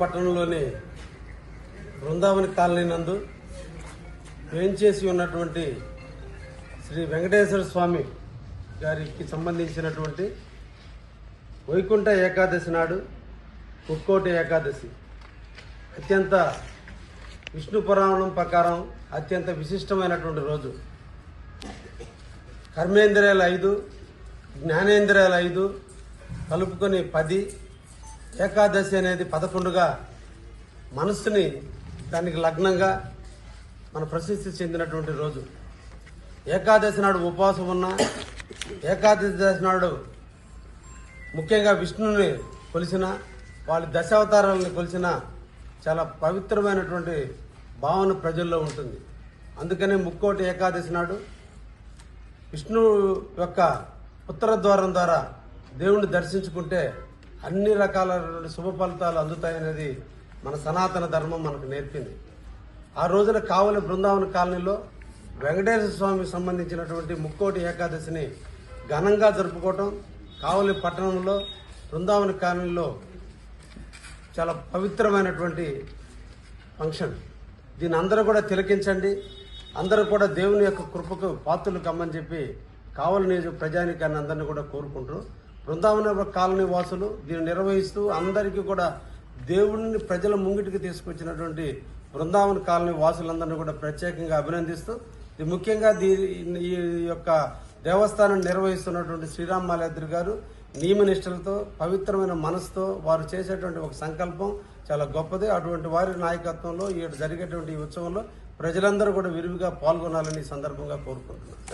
పట్టణంలోని బృందావని కాలనీ నందు వేంచేసి ఉన్నటువంటి శ్రీ వెంకటేశ్వర స్వామి గారికి సంబంధించినటువంటి వైకుంఠ ఏకాదశి నాడు ముక్కోటి ఏకాదశి. అత్యంత విష్ణు పురాణం ప్రకారం అత్యంత విశిష్టమైనటువంటి రోజు. కర్మేంద్రియాలు ఐదు జ్ఞానేంద్రియాలు ఐదు కలుపుకొని పది ఏకాదశి అనేది పదకొండుగా మనస్సుని దానికి లగ్నంగా మన ప్రసిద్ధి చెందినటువంటి రోజు. ఏకాదశి నాడు ఉపవాసం ఉన్న ఏకాదశి నాడు ముఖ్యంగా విష్ణుని కొలిసిన వాళ్ళ దశావతారాలను కొలిసిన చాలా పవిత్రమైనటువంటి భావన ప్రజల్లో ఉంటుంది. అందుకనే ముక్కోటి ఏకాదశి నాడు విష్ణు యొక్క ఉత్తర ద్వారం ద్వారా దేవుణ్ణి దర్శించుకుంటే అన్ని రకాల శుభ ఫలితాలు అందుతాయనేది మన సనాతన ధర్మం మనకు నేర్పింది. ఆ రోజున కావలి బృందావన కాలనీలో వెంకటేశ్వర స్వామికి సంబంధించినటువంటి ముక్కోటి ఏకాదశిని ఘనంగా జరుపుకోవటం కావలి పట్టణంలో బృందావన కాలనీలో చాలా పవిత్రమైనటువంటి ఫంక్షన్. దీని అందరూ కూడా తిలకించండి. అందరూ కూడా దేవుని యొక్క కృపకు పాత్రలు కమ్మని చెప్పి కావలి నియోజక ప్రజానికాన్ని అందరినీ కూడా కోరుకుంటూ బృందావన కాలనీ వాసులు దీన్ని నిర్వహిస్తూ అందరికీ కూడా దేవుడిని ప్రజల ముంగిటికి తీసుకొచ్చినటువంటి బృందావన కాలనీ వాసులందరినీ కూడా ప్రత్యేకంగా అభినందిస్తూ ఇది ముఖ్యంగా దీ- ఈ యొక్క దేవస్థానం నిర్వహిస్తున్నటువంటి శ్రీరామ్ మాలాద్రి గారు నియమనిష్టలతో పవిత్రమైన మనసుతో వారు చేసేటువంటి ఒక సంకల్పం చాలా గొప్పది. అటువంటి వారి నాయకత్వంలో ఈ జరిగేటువంటి ఈ ఉత్సవంలో ప్రజలందరూ కూడా విరివిగా పాల్గొనాలని ఈ సందర్భంగా కోరుకుంటున్నాను